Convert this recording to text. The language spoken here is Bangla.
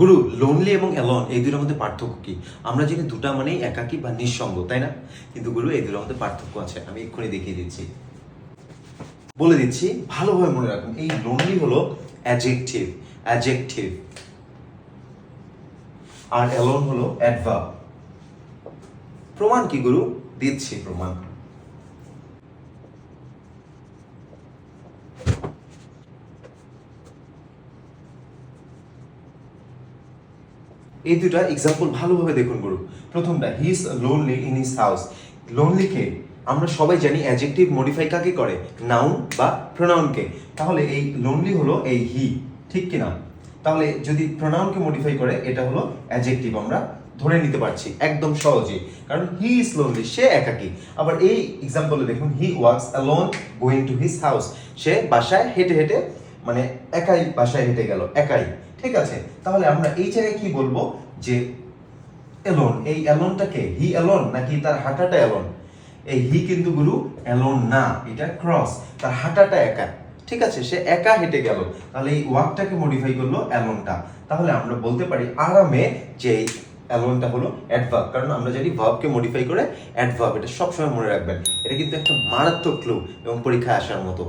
গুরু লোনলি এবং অ্যালন এই দুটোর মধ্যে পার্থক্য কি? আমরা জানি দুটা মানেই একাকী বা নিঃসঙ্গ, তাই না? কিন্তু গুরু, এই দুটোর মধ্যে পার্থক্য আছে। আমি এক্ষুনি দেখিয়ে দিচ্ছি। বলে দিচ্ছি, ভালোভাবে মনে রাখুন, এই লোনলি হলো অ্যাজেক্টিভ অ্যাজেক্টিভ আর অ্যালোন হলো অ্যাডভার্ব প্রমাণ কি, গুরু? দিচ্ছি প্রমাণ। এই দুটা এক্সাম্পল ভালোভাবে দেখুন গুরু। প্রথমটা he is lonely in his house lonely কে? আমরা সবাই জানি অ্যাডজেক্টিভ মডিফাই কাকে করে? নাউন বা প্রোনাউনকে তাহলে এই লোনলি হলো এই হি ঠিক কি না তাহলে যদি প্রোনাউনকে মডিফাই করে, এটা হলো অ্যাডজেক্টিভ আমরা ধরে নিতে পারছি, একদম সহজে। কারণ হি ইজ লোনলি সে একাকী। আবার এই এক্সাম্পলে দেখুন he works alone going to his house সে বাসায় হেঁটে হেঁটে মানে একাই বাসায় হেঁটে গেল, একাই। ঠিক আছে? তাহলে আমরা এই জায়গায় কি বলব? যে এলোন এই অ্যালোনটাকে হি অ্যালোন নাকি তার হাঁটাটা অ্যালোন? এই হি কিন্তু গুরু অ্যালোন না, এটা ক্রস। তার হাঁটাটা একা। ঠিক আছে? সে একা হেঁটে গেল। তাহলে এই ওয়াকটাকে মডিফাই করল অ্যালোনটা। তাহলে আমরা বলতে পারি আরামে যে অ্যালোনটা হলো অ্যাডভার্ব কারণ আমরা জানি ভার্বকে মডিফাই করে অ্যাডভার্ব এটা সবসময় মনে রাখবেন। এটা কিন্তু একটা মারাত্মক ক্লু এবং পরীক্ষায় আসার মতো।